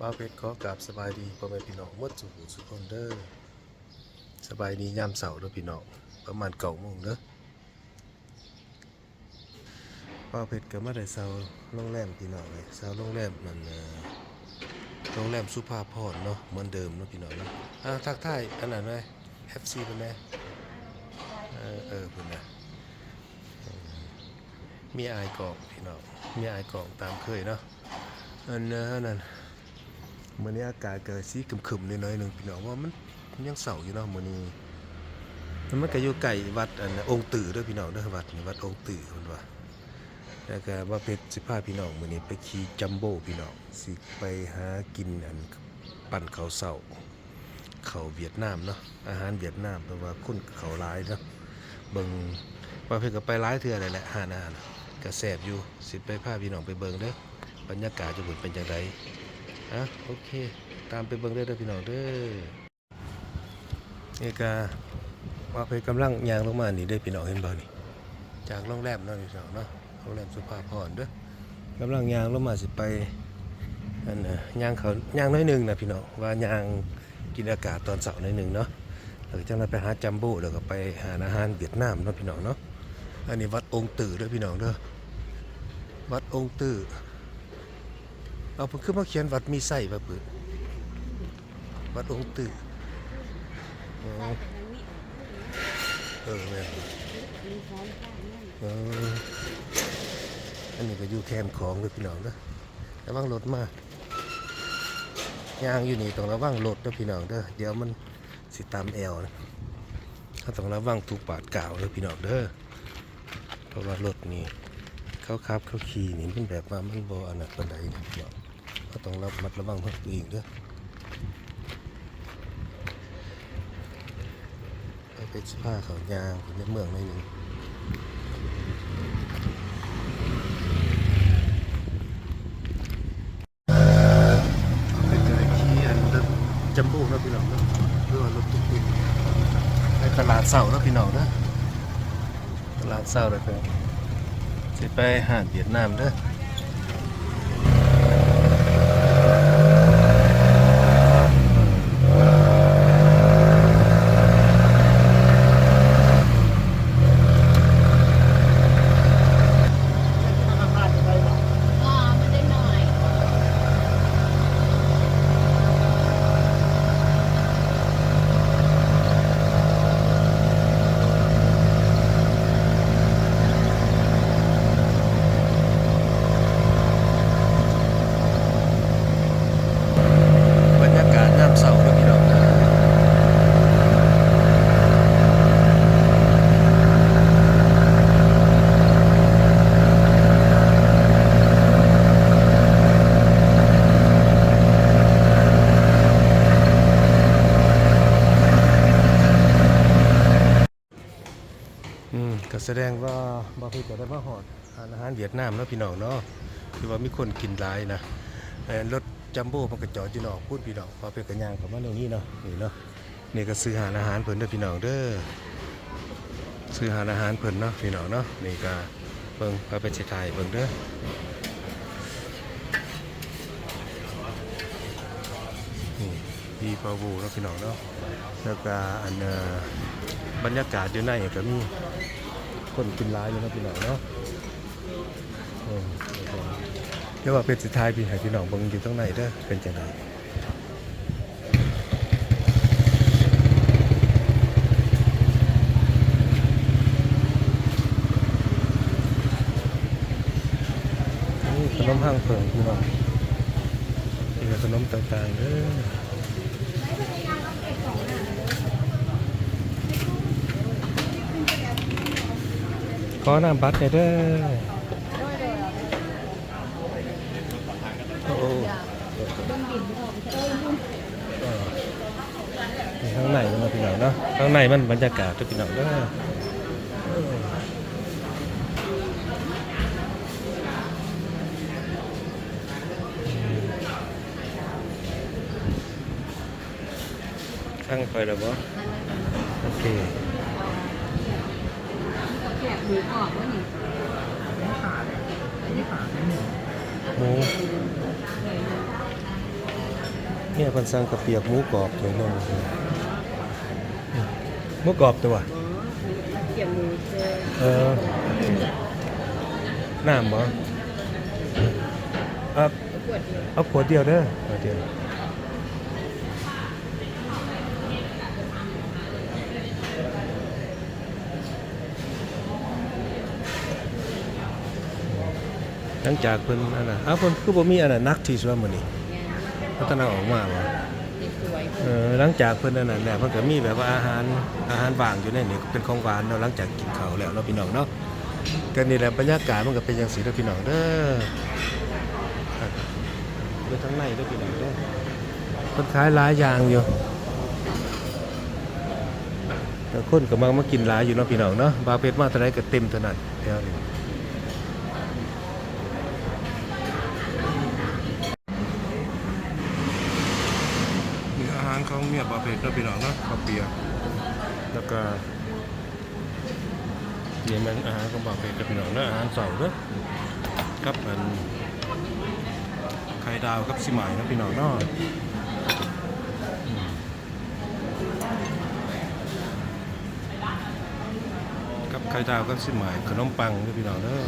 บ้าเพชรขอกราบสบายดีพ่อแม่พี่น้องมดสุขสุขคนเด้อสบายดียามเสาร์เด้อพี่น้องประมาณเก้าโมงเด้อบ้าเพชรก็มาได้เสาโรงแรมพี่น้องเลยเสาโรงแรมนั่นล่อโรงแรมสุภาพรเนาะเหมือนเดิมเนาะพี่น้องเนาะอ่าทักทายอันนั้นไหม FC เพิ่นแหน่เออเออเพิ่นน่ะเออมีอายกองพี่น้องมีอายกองตามเคยเนาะอันเนั้นนั่น มื่อนี้อากาศเกิดสีครึมๆนิดหน่อยหนึ่งพี่น้องว่ามันยังเสาอยู่เนาะมื่อนี้มันก็อยู่ไก่วัดอันนองค์ตื่อด้วยพี่น้องเด้อวัดนี่วัดองค์ตื่อเพิ่นว่าแล้วก็ว่าเพชรสิพาพี่น้องมื้อนี้ไปขี่จัมโบ้พี่น้องสิไปหากินอันปั่นเข้าวเสาเขาเวียดนามเนาะอาหารเวียดนามเพราะว่าคนเขาหลายเนาะเบิ่งว่าเพชรก็ไปหลายเทื่อเลยแหละหาอาหารก็แซ่บอยู่สิไปพาพี่น้องไปเบิ่งเด้อบรรยากาศจะเป็นจังได อะโอเค ตามไปเบิ่งเด้เด้อพี่น้องเด้อนี่ก็ว่าไปกำลังยางลงมานี่ได้พี่น้องเห็นบ่นี่จากโรงแรมเนาะพี่น้องเนาะโรงแรมสุภาพรเด้อกำลังยางลงมาสิไปอันน่ะยางเขายางน้อยหนึงนะพี่น้องว่ายางกินอากาศตอนเช้าน้อยหนึงเนาะแล้วจังนั้นไปหาจัมโบ้แล้วก็ไปหาอาหารเวียดนามเนาะพี่น้องเนาะอันนี้วัดองค์ตื่อเด้อพี่น้องเด้อวัดองค์ตื่อ เอาเพิ่นขึ้นมาเขียนวัดมีไส้ป่ะปืนวัดองค์ตื่ออ๋อเออแม่เอออันนี้ก็อยู่แคมของเลยพี่น้องเด้อระวังรถมายางอยู่นี่ต้องระวังรถเด้อพี่น้องเด้อเดี๋ยวมันสิตามแอวนะเขาต้องระวังทุกบาทกล่าวเลยพี่น้องเด้อเพราะว่ารถนี่เขาขับเขาขี่นี่มันแบบว่ามันบ่อันนั้นปานใดนะพี่น้อง ก็ต้องระมัดระวังตัวเองด้วยไปเป็นสภาเขายางในเมืองในอยหนึ่งไปเจอขี้อันรถจัมโบ้นะพี่น้องนะหรือว่ารถตุ๊กๆในตลาดเสาร์นะพี่น้องนะตลาดเสาร์เลยครับสิไปหาดเวียดนามเด้ออ๋อมันได้หน่อย บรรยากาศยามเสาร์นะพี่น้องนะ อืมก็แสดงว่าบาพีก็ได้มาหอดอาหารเวียดนามแล้วพี่น้องเนาะคือว่ามีคนกินหลายนะรถจัมโบ้มันก็จอดอยู่นอกพูดพี่น้องพอเป็นกันยางกับมาตรงนี้เนาะนี่เนาะนี่ก็ซื้อหาอาหารเพิ่นเด้อพี่น้องเด้อซื้อหาอาหารเพิ่นเนาะพี่น้องเนาะนี่ก็เบิ่งพาไปเช็ดไทยเบิ่งเด้อนี่ดีปลาบูเนาะพี่น้องเนาะแล้วก็อันเอ่อ บรรยากาศอยู่ในก็มีคนกินหลายอยู่นะพี่น้องเนาะเดี๋ยวว่าเป็นสุดท้ายพี่ให้พี่น้องเบิ่งอยู่ตรงไหนเด้อเป็นจังไดนี่ขนมห้างเพิงพี่น้องนี่ขนมต่างๆเด้อ ขอน้ำบัตรหน่อยเด้อโอ้โหเออนี่ข้างในมันนะพี่น้องเนาะข้างในมันบรรยากาศด้วยพี่น้องเด้อเออข้างไปแล้วบ่โอเค แกะหมูออกแล้วนี่หมูเนี่ยพิ่นสั่งกระเปียกหมูกรอบตัวนึงหมูกรอบตัวเกี่ยมมือเออน้ำบ่เอเอาขวดเดียวเด้อขวดเดียว หลังจากเพิ่นอันน่ะอ้าวเพิ่นคือบ่มีอันน่ะนักที่สุดมื้อนี้งานพัฒนาออกมาว่าที่สวยเออหลังจากเพิ่นอันนั้นแหละเพิ่นก็มีแบบว่าอาหารอาหารว่างอยู่ในนี่เป็นของหวานเนาะหลังจากกินข้าวแล้วเนาะพี่น้องเนาะก็นี่แหละบรรยากาศมันก็เป็นจังซี่เด้อพี่น้องเด้อครับไปทางในเด้อพี่น้องเด้อเพิ่นขายหลายอย่างอยู่แต่คนก็มักมากินหลายอยู่เนาะพี่น้องเนาะบาเป็ดมาเท่าไหร่ก็เต็มเท่านั้นแถวนี้ อาหารของเมียบาเป็ดเนาะพี่น้องเนาะข้าวเปียกแล้วก็นี่มันอาหารของบาเป็ดเนาะพี่น้องเนาะอาหารเสาร์เด้อกับอันไข่ดาวกับสิหมเนะพี่น้องเนาะกับไข่ดาวกับสิหมายขนมปังด้วยพี่น้องเด้อ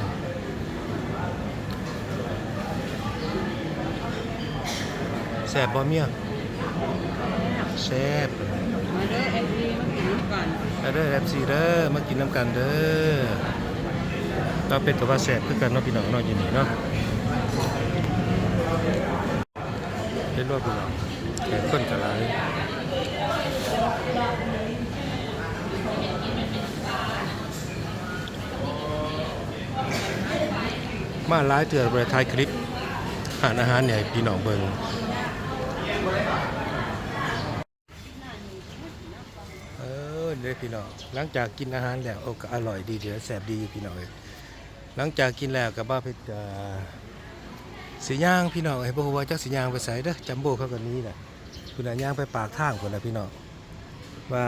แซ่บบ่เมีย แซ่บมาเด้อแอนดี้มากินก่อนมาเด้อแอฟซีเด้อมากินน้ำกันเด้อเราเป็ดกับว่าแซ่บคือกันเนาะพี่น้องเนาะอยู่นี่เนาะเห็นว่าพี่น้องแขกคนกะหลายมาหลายเถื่อไปถ่ายคลิปอาหารอาหารเนี่ยพี่น้องเบิง เอ ด้อพี่น้องหลังจากกินอาหารแล้วโอ้ก็อร่อยดีเดี๋ยวแสบดีอยู่พี่น้องเอ้ยหลังจากกินแล้วก็บ้าเพชรสีย่างพี่น้องไอ้บ่ฮู้ว่าจักสีย่างไปใส่เด้อจัมโบ้เขาก็นี้น่ะคุณน่ะย่างไปปากทางพุ่นน่ะพี่น้องว่า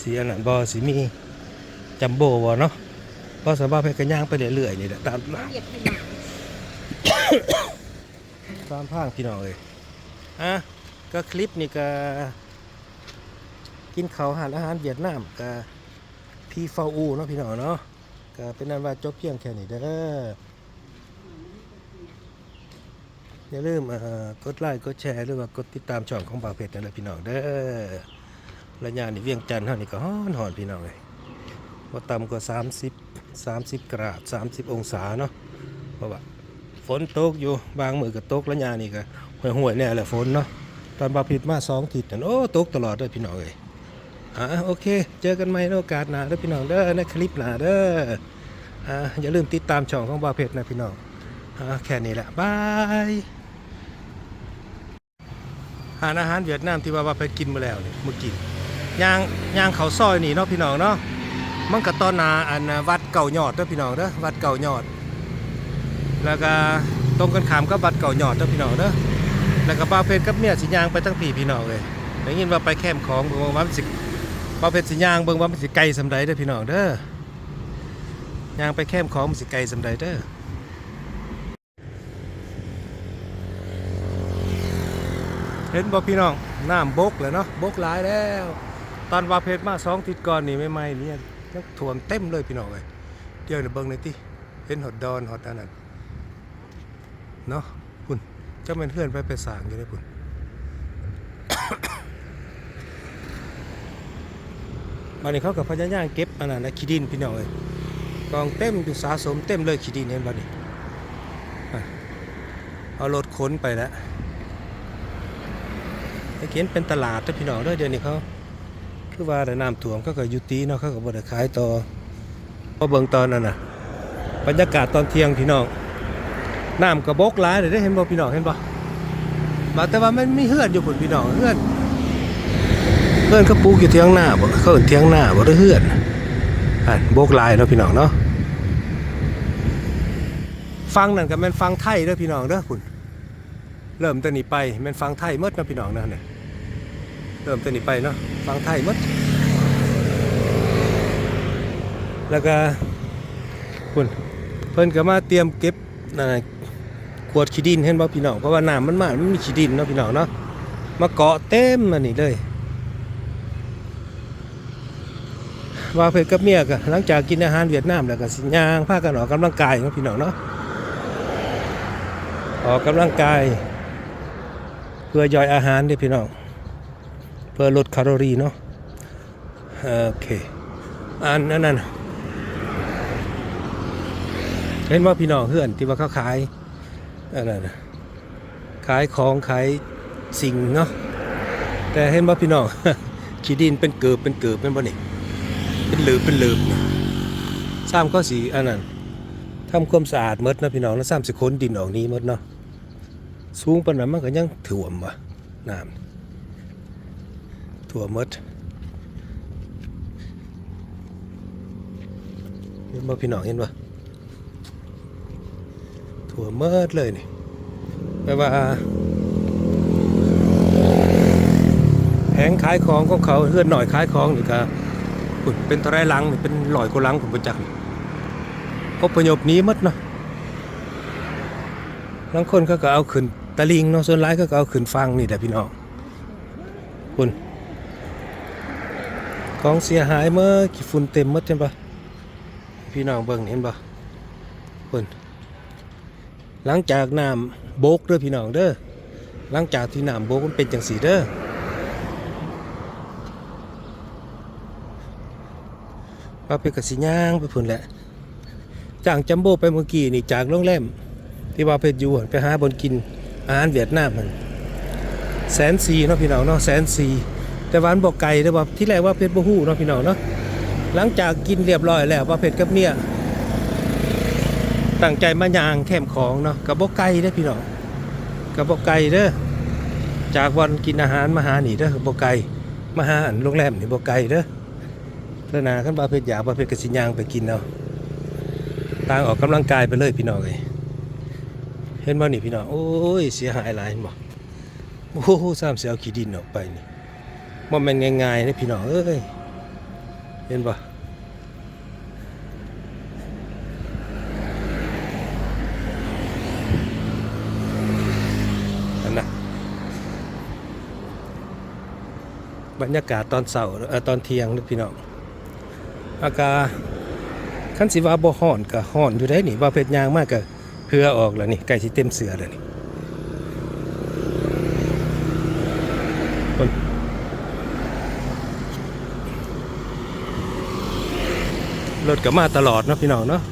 สีอันนั้นบ่สิมีจัมโบ้บ่เนาะบ่สามารถเพชรก็ย่างไปเรื่อยๆนี่แหละตามตามทางพี่น้องเอ้ยอะก็คลิปนี่ก็ กินเขาวหารอาหารเวียดนามกับพี่เฟาอูเนาะพี่น้องเนาะก็เป็นนั้นว่าจบเพียงแค่นี้เด้ออย่าลืมกดไลค์กดแชร์หรือว่ากดติดตามช่องของบ่าวเพชรนั่นแหละพี่น้องเด้อระยะนี่เวียงจันทน์เท่านี้ก็ฮ้อนหอนพี่น้องเลยว่าต่ำกว่า30 30กราด30 องศาเนาะเพราะว่าฝนตกอยู่บางมือก็ตกระยะนี่ก็ห่วยๆเนี่ยแหละฝนเนาะตอนบ่าวเพชรมาสองทิศนั่นโอ้ตกตลอดเลยพี่น้องเลย อ่าโอเค เจอกันใหม่ในโอกาสหน้าเด้อพี่น้องเด้อในคลิปหน้าเด้ออ่าอย่าลืมติดตามช่องของบาเพชรนะพี่น้องอ่าแค่นี้แหละบายอาหารอาหารเวียดนามที่ว่าบาวเพชรกินมาแล้วเนี่ยเมื่อกี้ย่างย่างเขาซอยนี่เนาะพี่น้องเนาะมันก็ตอนนาอันวัดเก่ายอดเด้อพี่น้องเด้อวัดเก่ายอด แล้วก็ตรงกันขามกับวัดเก่ายอดเด้อพี่น้องเด้อแล้วก็บาเพชรกับเมียสิย่างไปทั้งปีพี่น้องเลยได้ยินว่าไปแคมของบอกว่ามันสิ บ่เป็นสิย่างเบิ่งว่ามันสิไกลสำใดเด้อพี่น้องเด้อย่างไปแคมของมันสิไกลสำใดเด้อเห็นบ่พี่น้องน้ำบกแล้วเนาะบกหลายแล้ว ตอนว่าเพชรมาสองทิศก่อนนี่ไม่ไม่ๆนี่ยังท่วมเต็มเลยพี่น้องเอ้ยเดี๋ยวเดี๋ยวเบิ่งหน่อยติเห็นหอดดอนหอดอันนั้นเนาะพุ่นเจ้าแม่นเพื่อนไปไปสางอยู่ได้พุ่น บันนี้เขากับพญายางเก็บอันนั้นนะขี้ดินพี่น้องเอ้ยกองเต็มอยู่สะสมเต็มเลยขี้ดินเห็นบ่นี่อะเอารถขนไปแล้วไอ้เขียนเป็นตลาดเด้อพี่น้องเด้อเดี๋ยวนี้เขาคือว่าแต่น้ำท่วมเขาก็ยุติเนาะเขาก็บ่ได้ขายต่อพอเบิ่งตอนนั้นน่ะบรรยากาศตอนเที่ยงพี่น้องน้ำกระบกหลายเลยวได้เห็นบ่พี่น้องเห็นบ่มาแต่ว่ามันมีเฮือนอยู่พุ่นพี่น้องเฮือน เพื่อนเขาปลูกอยู่เทียงหน้าบ่เขาเอิ้นเทียงหน้าบ่ได้เฮือนอะโบกลายเนาะพี่น้องเนาะฟังนั่นก็แม่นฟังไทยเด้อพี่น้องเด้อคุณเริ่มแตอนนี้ไปแม่นฟังไทยมดเนาะพี่น้องเนาะเนี่ยเริ่มแตอนนี้ไปเนาะฟังไทยมดแล้วก็คุณเพิ่นก็มาเตรียมเก็บนั่นน่ะกวดขี้ดินเห็นบ่พี่น้องเพราะว่าน้ำมันมามันมีขี้ดินเนาะพี่น้องเนาะมาเกาะเต็มอันนี้เลย ว่าเพิ่นกับเมียก็หลังจากกินอาหารเวียดนามแล้วก็สิย่างพากันออกกำลังกายเนาะพี่น้องเนาะออกกำลังกาย เพื่อย่อยอาหารเด้อพี่น้องเพื่อลดแคลอรี่เนาะโอเคอันนั้นน่ะเห็นว่าพี่น้องเฮือนที่ว่าเขาขายอันนั้นน่ะขายของขายสิ่งเนาะแต่เห็นว่าพี่น้องขี้ดินเป็นเกิบเป็นเกิบเป็นบ่นี่ เป็นหลืบเป็นหลืบนะซ้ำก็สีอันนั้นทำความสะอาดมดนะพี่น้องแล้วซ้ำสิค้นดินออกนี้มดเนาะสูงปานนั้นมันก็ยังถ่วมวะน้ำถ่วมมดเห็นบ่พี่น้องเห็นบ่ถั่วมหมดเลยนี่แปลว่าแผงขายของของเขาเฮือนหน่อยขายของนี่ก็ พุ่นเป็นเทาไรหลังเป็นลอยกว่าหลังผมประจักษ์อพยพนี้มัดเนาะบางคนเขาก็เอาขึ้นตะลิงเนาะส่วนหลายเขาก็เอาขึ้นฟังนี่แหละพี่น้องคุณของเสียหายเมื่อกี่ฝุ่นเต็มมัดเห็นปะพี่น้องเบิ่งเห็นปะคุณหลังจากน้ำโบกเด้อพี่น้องเด้อหลังจากที่น้ำโบกมันเป็นจังสีเด้อ ว่าไปกับสิย่างไปพุ่นแหละจากจัมโบ้ไปเมื่อกี้นี่จากโรงแรมที่ว่าเพชรอยู่ไปหาบนกินอาหารเวียดนามมันแสนสีเนาะพี่น้องเนาะแสนสีแต่วาอันบอกไก่แต่ว่าที่แรกว่าเพชรบ่ฮู้เนาะพี่น้องเนาะหลังจากกินเรียบร้อยแล้วว่าเพชรกับเมียตั้งใจมายางแคมของเนาะกับบอกไก่เด้อพี่น้องกับบอกไก่เด้อจากวันกินอาหารมาหานี่เด้อบอกไก่มาหาอันโรงแรมนี่บอกไก่เด้อ เล้วนาขั้นบาเพชรอยากบาเพชรกสิยางไปกินเอาต่างออกกำลังกายไปเลยพี่น้องเลยเห็นบ่นี่พี่น้องโอ้ยเสียหายหลายเห็นบ่โอ้โหสามเสียเอาขี้ดินออกไปนี่บ่แม่นง่ายๆนะพี่น้องเอ้ยเห็นบ่อันน่ะบรรยากาศตอนเสาร์เออตอนเที่ยงนะพี่น้อง อาการขั้นสิว่าบ่ห้อนก็ห้อนอยู่ได้นี่ว่าเพชรยางมากก็เหือออกแล้วนี่ใกล้สิเต็มเสือแล้วนี่คนรถก็มาตลอดเนาะพี่น้องเนาะ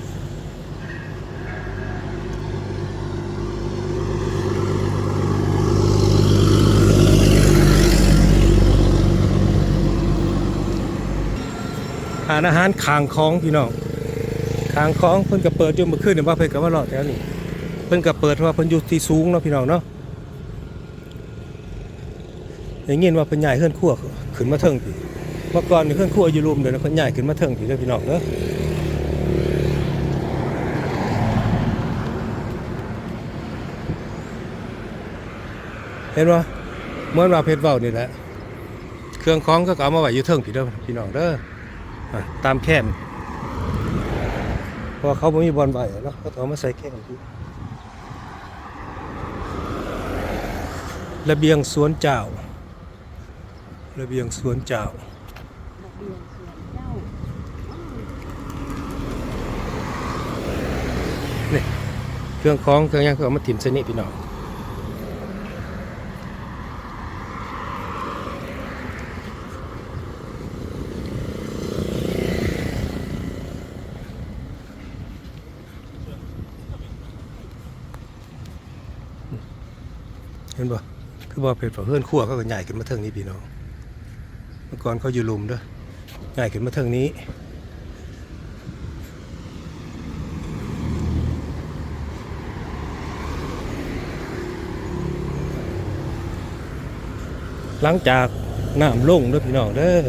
านอาหารคางคองพี่น้องคางคองเพิ่นก็เปิดอยู่เมื่อคืนนี่ว่าเพิ่นก็มารอดแถวนี้เพิ่นก็เปิดเพราะว่าเพิ่นอยู่ที่สูงเนาะพี่น้องเนาะอย่างเงี้ยว่าเพิ่นใหญ่ขึ้นขั้วขึ้นมาเทิงพี่เมื่อก่อนนี่ขึ้นขั้วอยู่รุมเดี๋ยวเพิ่นใหญ่ขึ้นมาเทิงพี่เด้อพี่น้องเด้อเห็นว่าเมื่อนว่าเพชรเว้านี่แหละเครื่องคล้องก็เอามาไว้อยู่เทิงพี่เด้อพี่น้องเด้อ ตามแคมเพราะเขาไม่มีบอลใบเนาะเขาเอามาใส่แคมพี่ระเบียงสวนเจ้า ระเบียงสวนเจ้านี่ยเครื่องคล้องเครื่องยังเขาเอามาถิ่มเสนิพี่น้อง ห็นบ่คือบ่เพชรเพื่อนขั้วเขาก็ใหญ่ขึ้นมาเทิงนี้พี่น้องเมื่อก่อนเขาอยู่ลุมเด้อใหญ่ขึ้นมาเทิงนี้หลังจากน้ำลงด้อพี่น้องเด้อ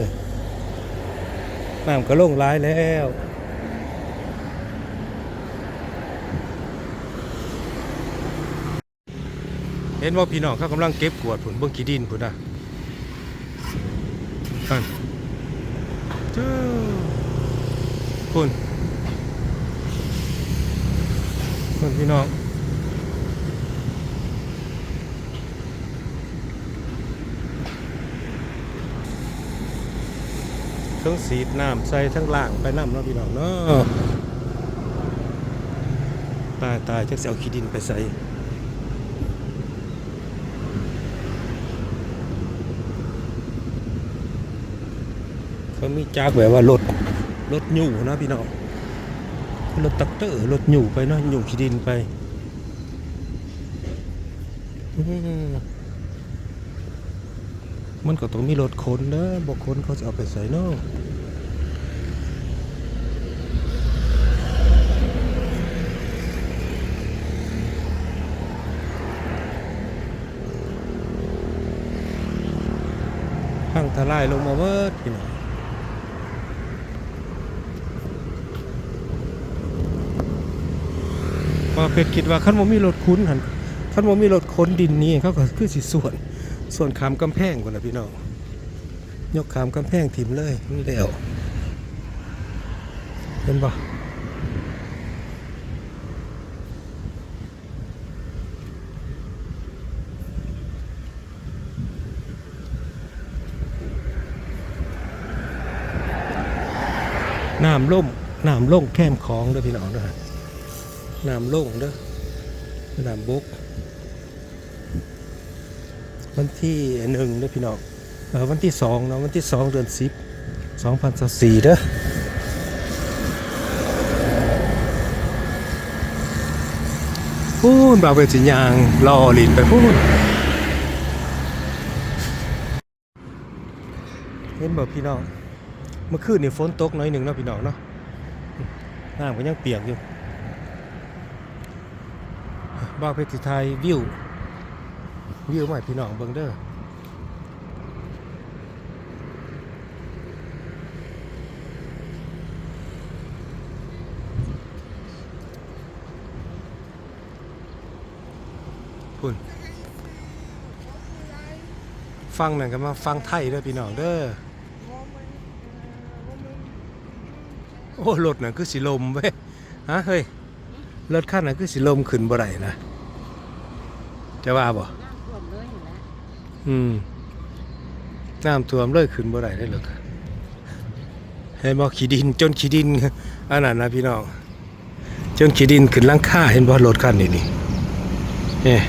น้ำก็ลงร้ายแล้ว เห็นว่าพี่น้องเขากำลังเก็บกวาดผลเบื้องขีดินผุนะนั่นคุณคุณพี่น้องทั้งสีดน้ำใส่ทั้งล่างไปน้ำเนาะพี่น้องเนาะตายตายจะเสียเอาขี้ดินไปใส่ เขามีจากแบบว่ารถรถหยู่นะพี่น้องรถตักเตอร์รถหยู่ไปเนาะหยู่ขี้ดินไปมันก็ต้องมีรถขนเด้อบอกคนเขาจะเอาไปใส่เนาะพังทลายลงมาเบิดพี่น้อง อเพชรคิดว่าคันบ่มีรถคุ้นหันคันบ่มีรถขนดินนี่เขาก็คือสิส่วน ส่วนขามกำแพงคนละพี่น้องยกขามกำแพงถิ่มเลยนี่แล้วเห็นปะน้ำล่มน้ำล่งแค้มคลองเด้อพี่น้องด้อ น้ำล่งเด้อน้ำบกวันที่หนึ่งเด้อพี่น้องเออวันที่สองเนาะวันที่สองเดือนสิบสองพันสี่เด้อพูนบ่าวเป็นสิยางรอลินไปพูนเห็นบ่พี่น้อง เมื่อคืนนี่ฝนตกน้อยหนึ่งเนาะพี่น้องเนาะน้ำก็ยังเปียกอยู่ บ่าวเพชรสิไทยวิว วิวใหม่พี่น้องเบิงเด้อพุ่นฟังนั่นก็มาฟังไทยเด้อพี่น้องเด้อโอ้รถน่ะคือสิลมเว้ยฮะเฮ้ยรถคันน่ะคือสิลมขึ้นบ่ได้นะ จะว่าบ่น้ำท่วมเลยอยู่แล้วอืมน้ำท่วมเลยขึ้นบ่ได้ได้หรอกเห็นบ่ขี้ดินจนขี้ดินอันนั้นนะพี่น้องจนขี้ดินขึ้นลังคาเห็นบ่รถคันนี้นี่เนี่ย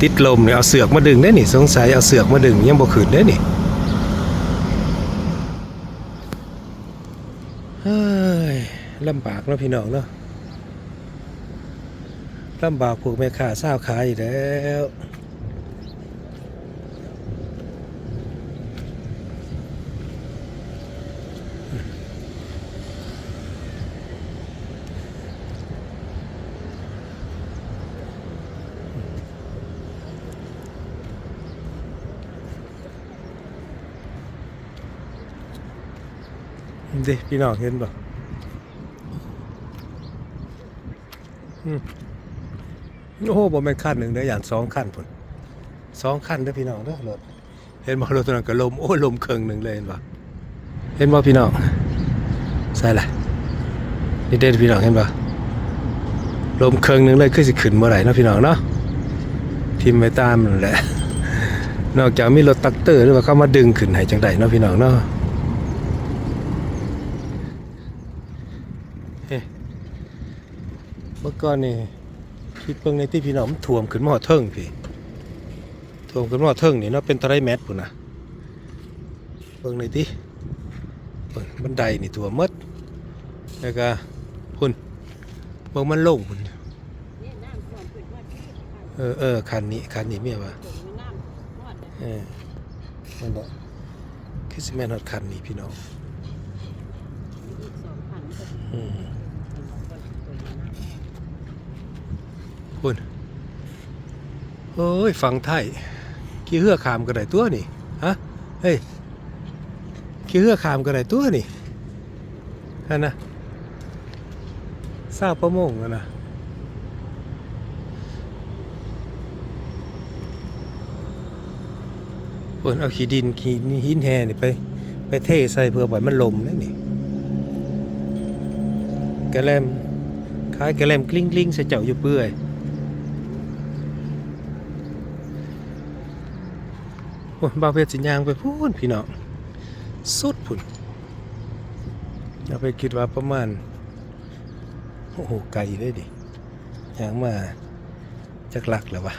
ติดลมเนี่ยเอาเสือกมาดึงได้นี่สงสัยเอาเสือกมาดึงยังบ่ขึ้นได้นี่เฮ้ยลำบากเนาะพี่น้องเนาะ ลำบากพวกแม่ค้าสาขายอีกแล้วด็พี่น้องเห็นบ่อืม โอ้โหบ่แม่นขั้นหนึ่งเด้ออย่างสองขั้นพุ่นสองขั้นเด้อพี่น้องเด้อรถเห็นบ่รถตัวนั้นก็ลมโอ้ลมเครื่องหนึ่งเลยเห็นบ่เห็นบ่พี่น้องใส่ละนี่เด้อพี่น้องเห็นบ่ลมเครื่องหนึ่งเลยคือสิขึ้นเมื่อไหร่เนาะพี่น้องเนาะพิมพ์ไปตามนั่นแหละนอกจากมีรถตักเตอร์หรือว่าเข้ามาดึงขึ้นให้จังไดเนาะพี่น้องเนาะเมื่อก่อนนี่ คิดเบิ่งในที่พี่น้องมันท่วมขึ้นมาหอเทิงพี่ท่วมขึ้นมาหอเทิงนี่เนาะเป็นตะไคร้แมตรพุ่นนะเบิ่งในที่เบิ่งบันไดนี่ท่วมมดแล้วก็พุ่นเบิ่งมันโล่งพุ่นเออเออคันนี้คันนี้เมียว่าเออนั่นแหละคือสิแม่นฮอดคันนี้พี่น้องอืม ตัวน้ำ พุ่นโอ้ยฟังไทยขี้เหือขามก็ได้ตัวนี่ฮะเฮ้ยขี้เหือขามก็ได้ตัวนี่อันะทราบประมงอะนะเพิ่นเอาขี้ดินขี้หินแห่นี่ไป ไปเทใส่เพื่อปล่อยมันลมนั่นนี่กระแลมคล้ายกระแลมกลิ้งกลิ้งๆใส่เจ้าอยู่เปื่อย โอ้ยบาวเพชรสิยางไปพูนพี่น้องสุดพุ่นเอาไปคิดว่าประมาณโอ้โหไกลเลยดิยังมาจากหลักแล้ววะ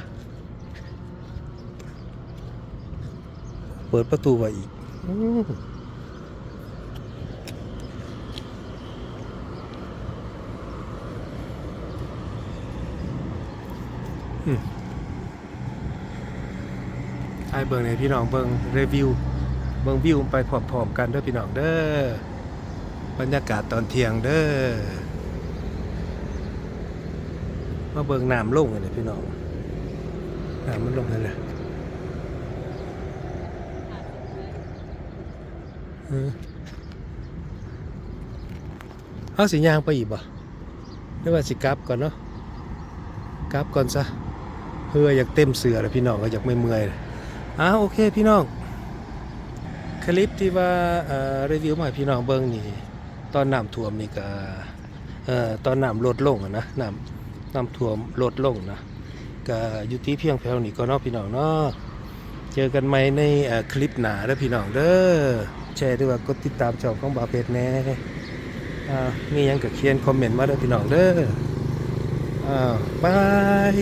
เปิดประตูไว้อีกอืม ให้เบิ่งในพี่น้องเบิ่งรีวิวเบิ่งวิวไปพร้อมๆกันเด้อพี่น้องเด้อบรรยากาศตอนเที่ยงเด้อมาเบิ่งน้ำลงเลยพี่น้องน้ำมันลงเลยเลยเอาสิยางไปอีกบ่หรือว่าสิกลับก่อนเนาะกลับก่อนซะเพื่ออยากเต็มเสือแล้วพี่น้องก็อยากไม่เมื่อยเลย อ้าโอเคพี่น้อง คลิปที่ว่าเอ่อรีวิวมาให้พี่น้องเบิ่งนี่ตอนน้ำท่วมนี่ก็เอ่อตอนน้ำลดลงอะนะน้ำน้ำท่วมลดลงนะก็อยู่ที่เพียงแค่นี้ก็เนาะพี่น้องเนาะเจอกันใหม่ในเอ่อคลิปหน้าเด้อพี่น้องเด้อแชร์ด้วยว่ากดติดตามช่องของบาเพจแน่อ่ามีหยังก็เขียนคอมเมนต์มาเด้อพี่น้องเด้ออ่าบาย